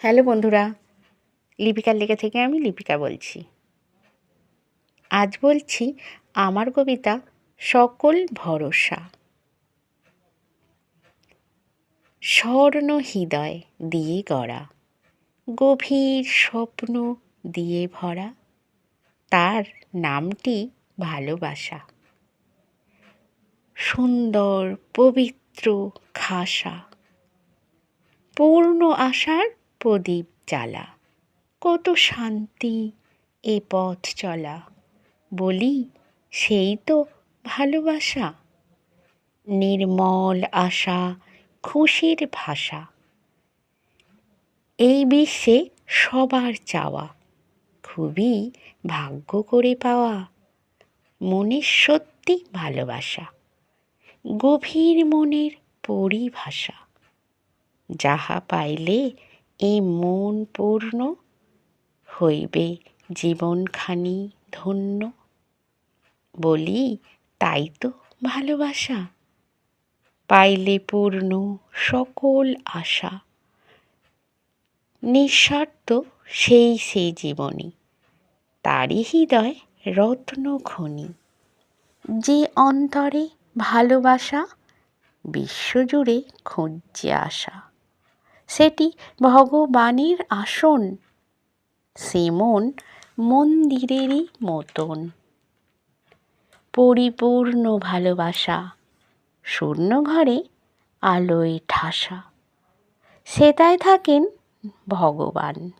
Hello বন্ধুরা, লিপিকার লেখা থেকে আমি লিপিকা বলছি। আজ বলছি আমার কবিতা সকল ভরসা। স্বর্ণ হৃদয় দিয়ে গড়া, গভীর স্বপ্ন দিয়ে ভরা, তার নামটি ভালোবাসা। সুন্দর, পবিত্র, খাসা, পূর্ণ আশার প্রদীপ জ্বালা। কত শান্তি এ পথ চলা। বলি, সেই তো ভালোবাসা। নির্মল আশা, খুশির ভাষা। এই বিশ্বে সবার চাওয়া। খুবই ভাগ্য করে পাওয়া। মনের সত্যি ভালোবাসা। গভীর মনের পরিভাষা। যাহা পাইলে এই মন পূর্ণ হইবে, জীবনখানি ধন্য। বলি, তাই তো ভালোবাসা। পাইলে পূর্ণ সকল আশা। নিঃস্বার্থ সেই সে জীবনী, তারই হৃদয় রত্ন খনি। যে অন্তরে ভালোবাসা, বিশ্বজুড়ে খুঁজছে আসা সেটি ভগবানের আসন। সেমন মন্দিরেরই মতন। পরিপূর্ণ ভালোবাসা, শূন্য ঘরে আলোয় ঠাসা। সেটায় থাকেন ভগবান,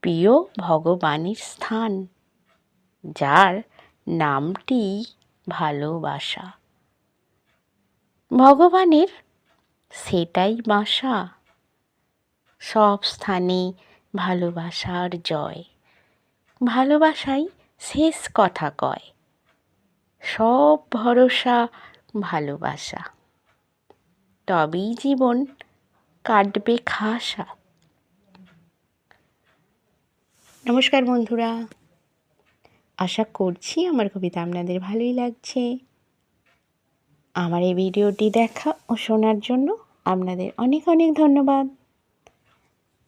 প্রিয় ভগবানের স্থান, যার নামটি ভালোবাসা। ভগবানের সেটাই বাসা। সব স্থানে ভালোবাসার জয়। ভালোবাসাই শেষ কথা কয়। সব ভরসা ভালোবাসা। তবেই জীবন কাটবে খাসা। নমস্কার বন্ধুরা। আশা করছি আমার কবিতা আপনাদের ভালোই লাগছে। আমার এই ভিডিওটি দেখা ও শোনার জন্য আপনাদের অনেক অনেক ধন্যবাদ।